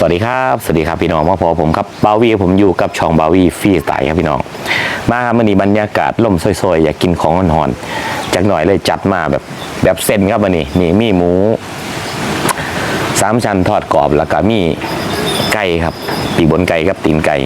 สวัสดีครับสวัสดีครับพี่น้องมาพอผมครับบาวีผมอยู่กับช่องบาวีฟรีสไตล์ครับพี่น้องมาครับวันนี้บรรยากาศล่มซอยๆ อยากกินของหอนๆจากหน่อยเลยจัดมาแบบแบบเส้นครับวันนี้นี่มีหมูสามชั้นทอดกรอบแล้วก็มีไก่ครับปีกบนไก่กับตีนไก่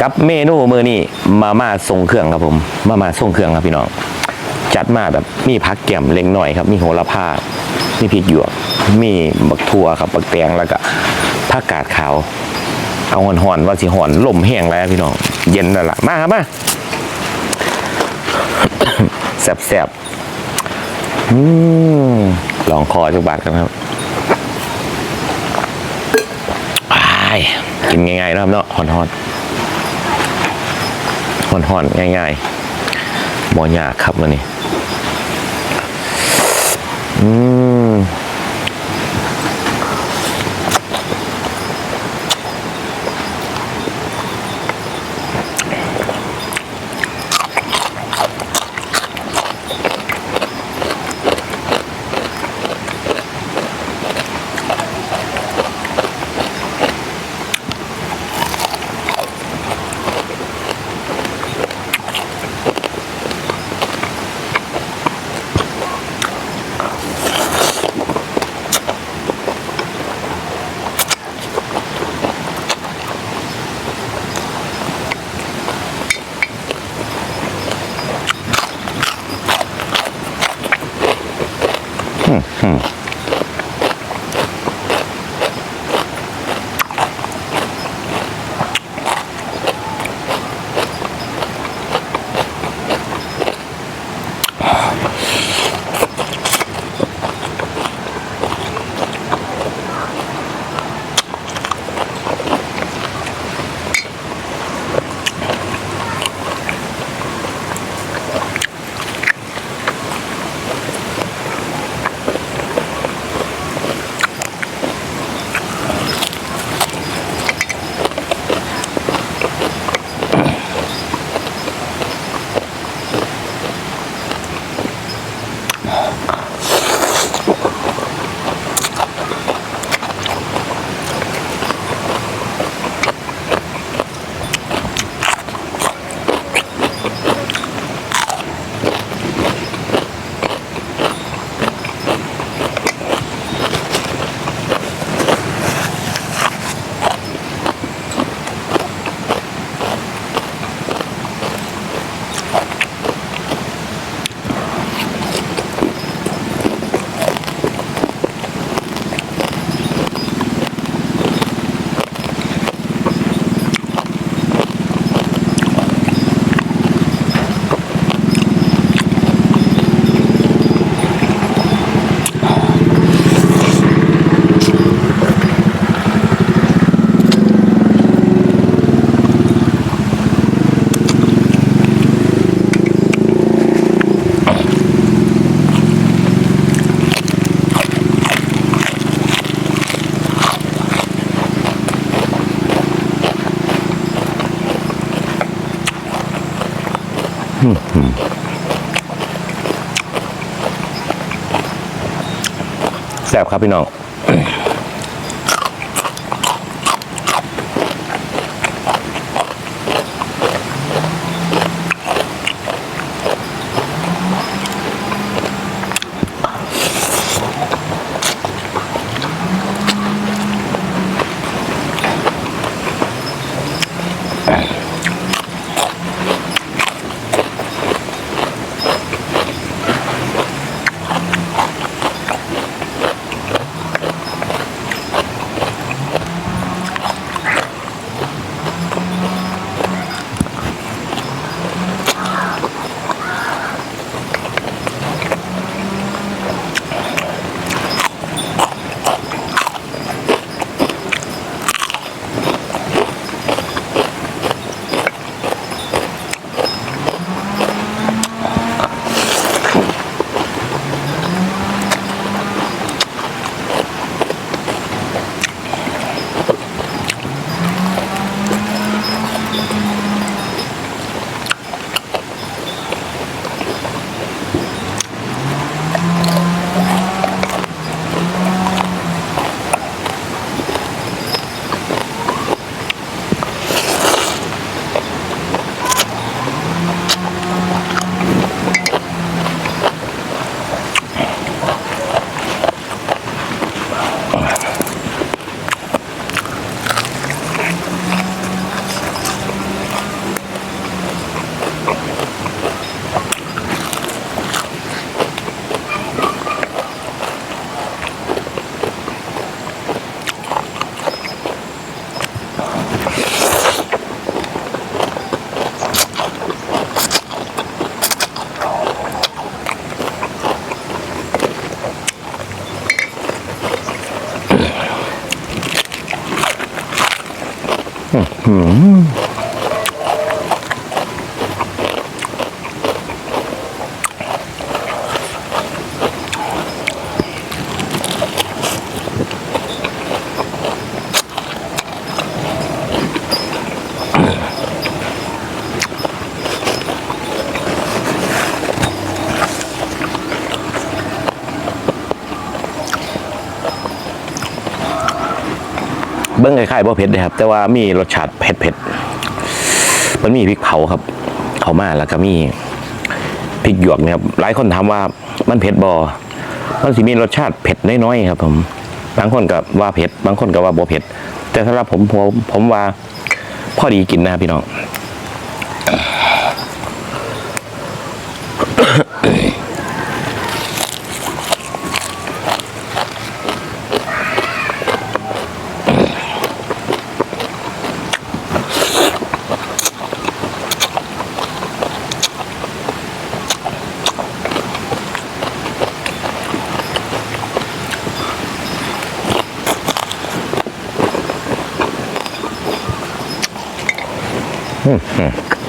กับเมนูมือนี่มาม่าทรงเครื่องครับผมมาม่าทรงเครื่องครับพี่น้อง จัดมาแบบมีผักแก้มเล็กหน่อยครับมีโหระพามีพริกหยวกมีบักทั่วครับบักแตงแล้วก็ ผักกาดขาว เอาหอนๆว่าสิหอนลมแห้งแล้วพี่น้อง เย็นแล้วล่ะ มาครับมาแซ่บๆอืมลองคอจักบาทกันครับายกินง่ายๆนะครับเนาะหอนๆหอนๆง่ายๆบ่ยากครับมันนี่อืม Hmm. hmm. แซ่บครับพี่น้อง 嗯嗯。 เบิ้งคล้ายๆบ่เผ็ดนะครับ แต่ว่ามีรสชาติเผ็ดเผ็ดๆมันมีพริกเผาครับ เขามาแล้วก็มีพริกหยวกเนี่ยครับหลายคนถามว่ามันเผ็ดบอมันสิมีรสชาติเผ็ดน้อยๆครับ ผม บางคนก็ว่าเผ็ด บางคนก็ว่าบ่เผ็ด แต่สำหรับผมผมผมว่าพอดีกินนะพี่น้อง うんうん。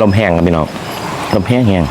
ลมแห้งครับพี่น้องลมแห้งแห้ง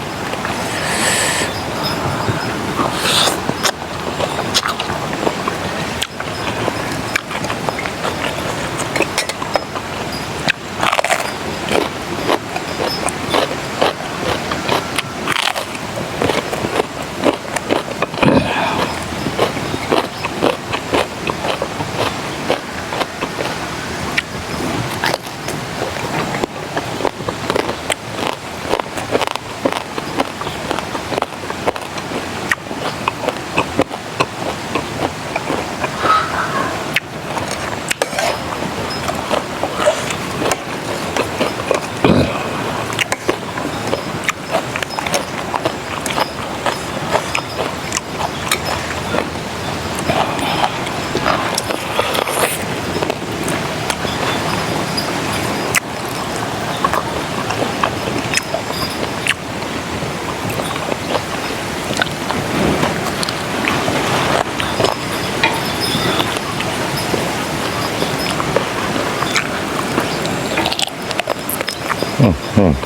嗯嗯。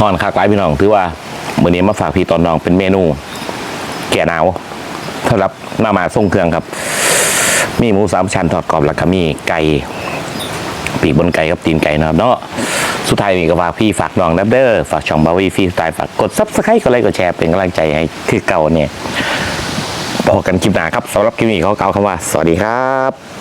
ห่อนคากหลายพี่น้องถือว่ามื้อนี้มาฝากพี่ตอนน้องเป็นเมนู แก่หนาวสำหรับหน้ามาส่งเครื่องครับ มีหมูสามชั้นทอดกรอบแล้วก็มีไก่ปีกบนไก่กับตีนไก่นะครับเนาะสุดท้ายนี่ก็ฝากพี่ฝากน้องนับเด้อฝากช่องบาวีฟรีสไตล์ฝากกดซับสไครต์ก็ไลค์กดแชร์เป็นกำลังใจให้คือเก่าเนี่ย บอกกันคลิปหน้าครับสำหรับคลิปนี้เขากล่าวคำว่า สวัสดีครับ